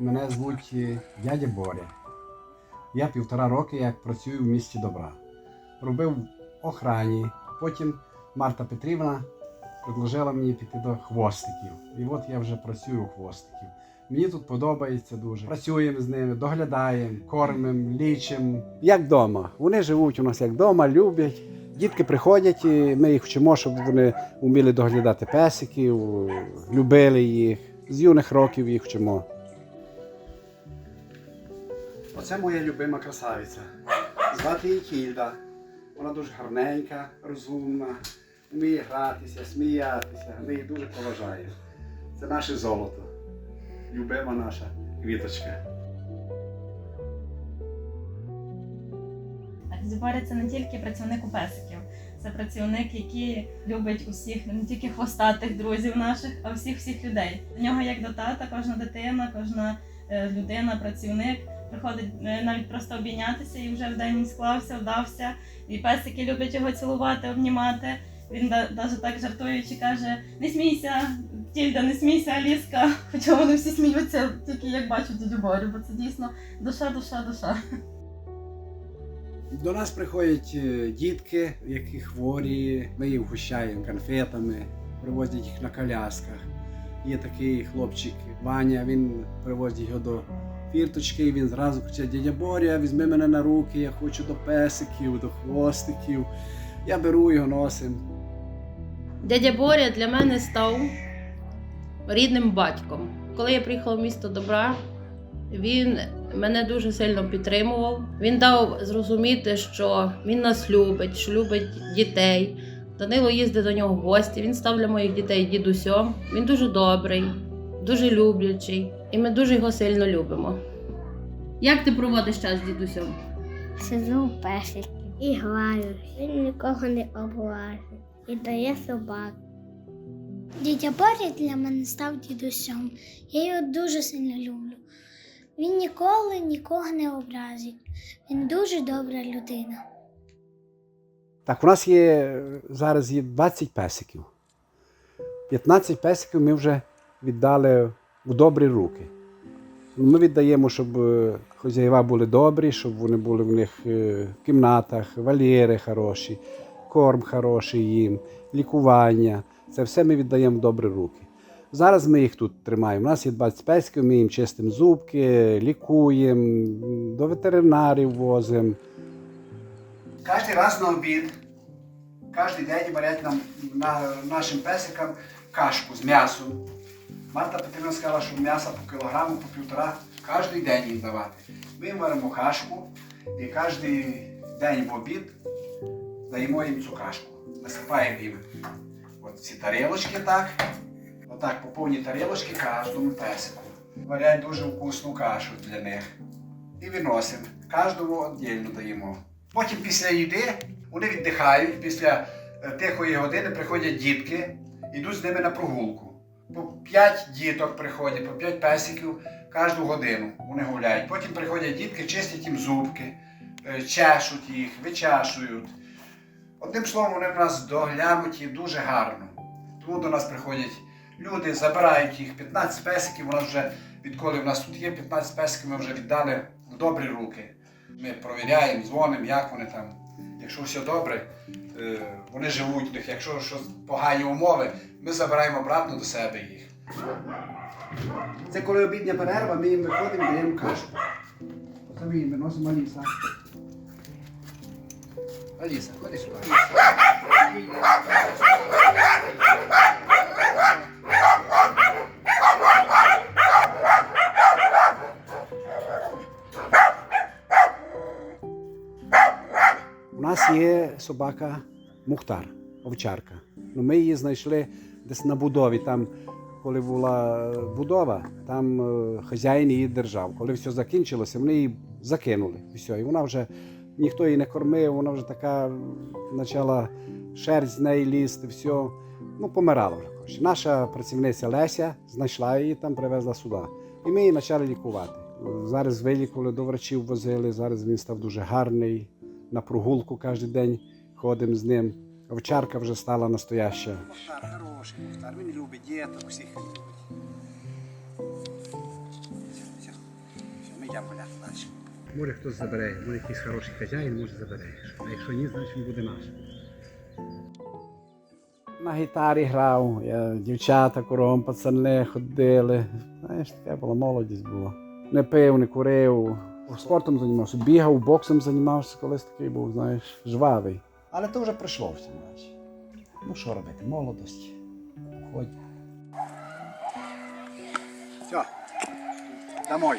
Мене звуть е, дядя Боря. Я півтора роки як працюю в місті добра. Робив охрані. Потім Марта Петрівна предложила мені піти до хвостиків. І от я вже працюю у хвостиків. Мені тут подобається дуже. Працюємо з ними, доглядаємо, кормимо, лічимо. Як вдома. Вони живуть у нас як вдома, люблять. Дітки приходять, і ми їх вчимо, щоб вони вміли доглядати песиків, любили їх. З юних років їх вчимо. Оце моя любима красавиця. Звати її Кільда. Вона дуже гарненька, розумна, вміє гратися, сміятися. Ми її дуже поважаємо. Це наше золото. Любима наша квіточка. Дзюбаря це не тільки працівник у песиків, це працівник, який любить усіх, не тільки хвостатих друзів наших, а всіх всіх людей. До нього як до тата, кожна дитина, кожна е, людина, працівник приходить е, навіть просто обійнятися і вже в день склався, вдався. І песики люблять його цілувати, обнімати. Він навіть так жартуючи каже: не смійся, Тільда, не смійся, Аліска. Хоча вони всі сміються, тільки як бачать дядю Борю, бо це дійсно душа, душа, душа. До нас приходять е, дітки, які хворі. Ми їх вгощаємо конфетами, привозять їх на колясках. Є такий хлопчик Ваня, він привозить його до фірточки, і він зразу кричить: дядя Боря, візьми мене на руки, я хочу до песиків, до хвостиків. Я беру його носим. Дядя Боря для мене став рідним батьком. Коли я приїхала в місто добра, він мене дуже сильно підтримував. Він дав зрозуміти, що він нас любить, що любить дітей. Данило їздить до нього в гості. Він став для моїх дітей дідусем. Він дуже добрий, дуже люблячий, і ми дуже його сильно любимо. Як ти проводиш час з дідусем? Сижу у песиків і граю. Він нікого не облазить і дає собак. Дідя Боря для мене став дідусем. Я його дуже сильно люблю. Він ніколи нікого не образить. Він дуже добра людина. Так, у нас є зараз є 20 песиків. 15 песиків ми вже віддали в добрі руки. Ми віддаємо, щоб е, хазяїва були добрі, щоб вони були в них е, в кімнатах, вольєри хороші, корм хороший їм, лікування. Це все ми віддаємо в добрі руки. Зараз ми їх тут тримаємо. У нас є 20 песиків, ми їм чистимо зубки, лікуємо, до ветеринарів возимо. Кожен раз на обід, кожен день варять нам нашим песикам кашку з м'ясом. Марта Петрівна сказала, що м'яса по кілограму, по півтора кожен день їм давати. Ми варимо кашку і кожен день в обід даємо їм цю кашку. Насипаємо їм от ці тарілочки так. Отак по повній тарілочки кожному песику. Варять дуже вкусну кашу для них. І виносимо. Кожному віддільно даємо. Потім після їди вони віддихають, після е, тихої години приходять дітки, йдуть з ними на прогулку. По 5 діток приходять, по 5 песиків кожну годину вони гуляють. Потім приходять дітки, чистять їм зубки, е, чешуть їх, вичашують. Одним словом, вони в нас доглянуті дуже гарно. Тому до нас приходять люди, забирають їх 15 песиків. У нас вже відколи в нас тут є 15 песиків, ми вже віддали в добрі руки. Ми провіряємо, дзвонимо, як вони там. Якщо все добре, е, вони живуть в них. Якщо щось погані умови, ми забираємо обратно до себе їх. Це коли обідня перерва, ми їм виходимо і даємо кашу. Оце ми їм виносимо Аліса. Аліса, ходи сюди. У нас є собака Мухтар, овчарка. Ну, ми її знайшли десь на будові. Там, коли була будова, там е, хазяїн її держав. Коли все закінчилося, вони її закинули. І все. І вона вже ніхто її не кормив, вона вже така почала шерсть з неї лізти, все. Ну, помирала вже. коротше. Наша працівниця Леся знайшла її там, привезла сюди. І ми її почали лікувати. Зараз вилікували, до врачів возили, зараз він став дуже гарний на прогулку кожен день ходимо з ним. Овчарка вже стала настояща. Мухтар хороший, Мухтар, він любить діток, всіх любить. йдемо гуляти далі. Може хтось забере, може якийсь хороший хазяїн, може забере. А якщо ні, значить він буде наш. На гітарі грав, я, дівчата куром, пацани ходили. Знаєш, така була молодість була. Не пив, не курив. Спортом займався, бігав, боксом займався, колись такий був, знаєш, жвавий. Але то вже прийшло знаєш. Ну що робити, молодость. Ходь. Все, домой.